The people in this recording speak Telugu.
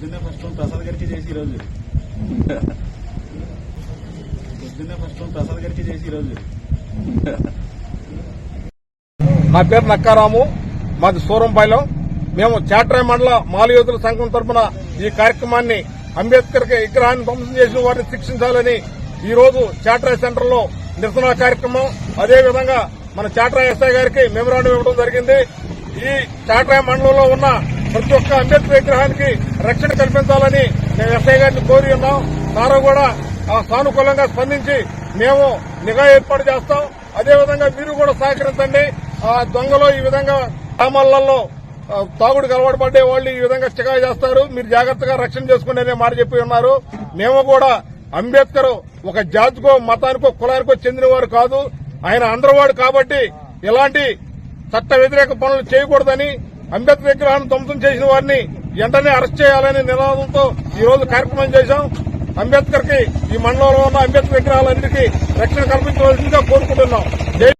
పొద్దున్నే ఫస్ట్ ప్రసాద్ గారికి చేసి ఈరోజు. పొద్దున్నే ఫస్ట్ ప్రసాద్ గారికి చేసి ఈరోజు. నా పేరు నక్కారాము. మాది సూరంపాలెం. మేము చాట్రాయ్ మండల మాలయోధుల సంఘం తరపున ఈ కార్యక్రమాన్ని అంబేద్కర్ విగ్రహాన్ని ధ్వంసం చేసిన వారిని శిక్షించాలని ఈ రోజు చాట్రాయ్ సెంటర్లో నిరసన కార్యక్రమం. అదేవిధంగా మన చాట్రాయ్ ఎస్ఐ గారికి మెమరాండం ఇవ్వడం జరిగింది. ఈ చాట్రాయ్ మండలంలో ఉన్న ప్రతి ఒక్క అంబేద్కర్ విగ్రహానికి రక్షణ కల్పించాలని మేము ఎస్ఐ గారిని కోరి ఉన్నాం. సారా కూడా సానుకూలంగా స్పందించి మేము నిఘా ఏర్పాటు చేస్తాం. అదేవిధంగా మీరు కూడా సహకరించండి. ఆ దొంగలు ఈ విధంగా గ్రామాలలో తాగుడు అలవాటు పడే వాళ్ళు ఈ విధంగా చికా చేస్తారు. మీరు జాగ్రత్తగా రక్షణ చేసుకునే మాట చెప్పి ఉన్నారు. మేము కూడా అంబేద్కర్ ఒక జాతికో మతానికో కులానికో చెందినవారు కాదు. ఆయన అందరివాడు కాబట్టి ఇలాంటి చట్ట వ్యతిరేక పనులు చేయకూడదని అంబేద్కర్ విగ్రహాన్ని ధ్వంసం చేసిన వారిని వెంటనే అరెస్ట్ చేయాలనే నినాదంతో ఈ రోజు కార్యక్రమం చేశాం. అంబేద్కర్కి ఈ మండలంలో ఉన్న అంబేద్కర్ విగ్రహాలన్నిటికీ రక్షణ కల్పించవలసిందిగా కోరుకుంటున్నాం.